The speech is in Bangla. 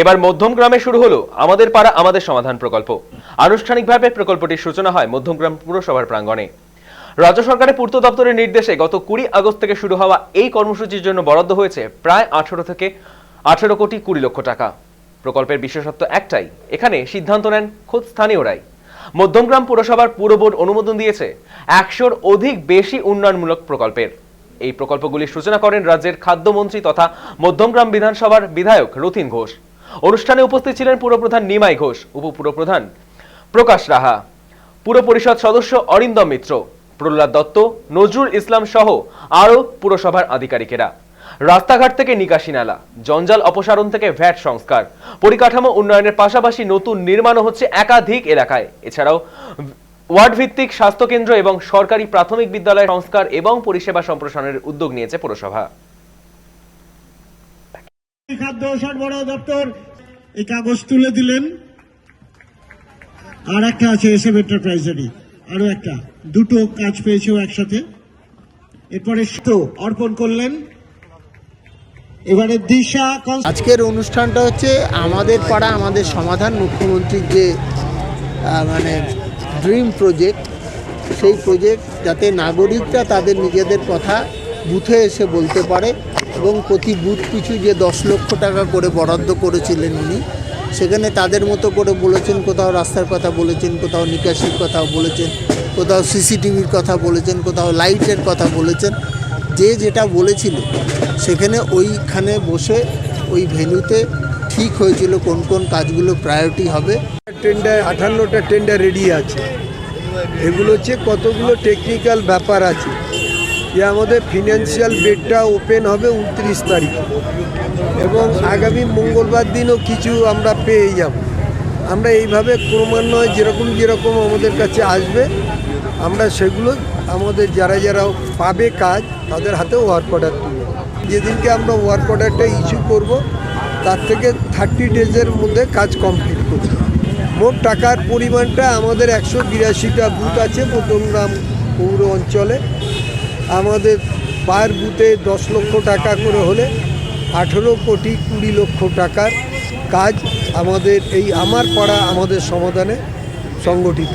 এবার মধ্যমগ্রামে শুরু হলো আমাদের পাড়া, আমাদের সমাধান প্রকল্প। আনুষ্ঠানিকভাবে প্রকল্পটির সূচনা হয় মধ্যমগ্রাম পুরসভার প্রাঙ্গণে। রাজ্য সরকারের পূর্ত দপ্তরের নির্দেশে গত কুড়ি আগস্ট থেকে শুরু হওয়া এই কর্মসূচির জন্য বরাদ্দ হয়েছে প্রায় আঠেরো থেকে আঠেরো কোটি কুড়ি লক্ষ টাকা। প্রকল্পের বিশেষত্ব একটাই, এখানে সিদ্ধান্ত নেন খোদ স্থানীয়রাই। মধ্যমগ্রাম পুরসভার পুর বোর্ড অনুমোদন দিয়েছে একশোর অধিক বেশি উন্নয়নমূলক প্রকল্পের। এই প্রকল্পগুলির সূচনা করেন রাজ্যের খাদ্যমন্ত্রী তথা মধ্যমগ্রাম বিধানসভার বিধায়ক রথিন ঘোষ। অনুষ্ঠানে উপস্থিত ছিলেন পুরপ্রধান নিমাই ঘোষ, উপপুরপ্রধান প্রকাশ রাহা পুর পরিষদ সদস্য অরিন্দম মিত্র, প্রহ্লাদ দত্ত, নজরুল ইসলাম সহ আরও পুরসভার আধিকারিকেরা। রাস্তাঘাট থেকে নিকাশি নালা, জঞ্জাল অপসারণ থেকে ভ্যাট সংস্কার, পরিকাঠামো উন্নয়নের পাশাপাশি নতুন নির্মাণও হচ্ছে একাধিক এলাকায়। এছাড়াও ওয়ার্ড ভিত্তিক স্বাস্থ্যকেন্দ্র এবং সরকারি প্রাথমিক বিদ্যালয় সংস্কার এবং পরিষেবা সম্প্রসারণের উদ্যোগ নিয়েছে পুরসভা। খাদ্য সরবরাহ দপ্তর এই কাগজ তুলে দিলেন। আর একটা আছে এসএম এন্টারপ্রাইজেরই। আরও একটা। দুটো কাজ পেয়েছে একসাথে। এরপরে অর্পণ করলেন। এবারে দিশা আজকের অনুষ্ঠানটা হচ্ছে আমাদের পাড়া, আমাদের সমাধান মুখ্যমন্ত্রীর যে মানে ড্রিম প্রজেক্ট সেই প্রজেক্ট যাতে নাগরিকরা তাদের নিজেদের কথা বুথে এসে বলতে পারে এবং প্রতি বুথ পিছু যে দশ লক্ষ টাকা করে বরাদ্দ করেছিলেন উনি, সেখানে তাদের মতো করে বলেছেন, কোথাও রাস্তার কথা বলেছেন, কোথাও নিকাশির কথা বলেছেন, কোথাও সিসিটিভির কথা বলেছেন, কোথাও লাইটের কথা বলেছেন। যে যেটা বলেছিল, সেখানে ওইখানে বসে ওই ভেন্যুতে ঠিক হয়েছিল কোন কোন কাজগুলো প্রায়োরিটি হবে। টেন্ডার, আঠান্নটা টেন্ডার রেডি আছে। এগুলো হচ্ছে কতগুলো টেকনিক্যাল ব্যাপার আছে। যে আমাদের ফিনান্সিয়াল বেডটা ওপেন হবে উনত্রিশ তারিখে। এবং আগামী মঙ্গলবার দিনও কিছু আমরা পেয়ে যাব। আমরা এইভাবে ক্রমান্বয়ে যেরকম যেরকম আমাদের কাছে আসবে, আমরা সেগুলো আমাদের যারা যারা পাবে কাজ, তাদের হাতে ওয়ার্ক অর্ডার তুলব যেদিনকে আমরা ওয়ার্ক অর্ডারটা ইস্যু করব, তার থেকে থার্টি ডেজের মধ্যে কাজ কমপ্লিট করব। মোট টাকার পরিমাণটা আমাদের একশো বিরাশিটা বুথ আছে মধ্যমগ্রাম পৌর অঞ্চলে। আমাদের পার বুথে দশ লক্ষ টাকা করে হলে আঠেরো কোটি কুড়ি লক্ষ টাকার কাজ আমাদের এই আমার পাড়া আমাদের সমাধানে সংগঠিত।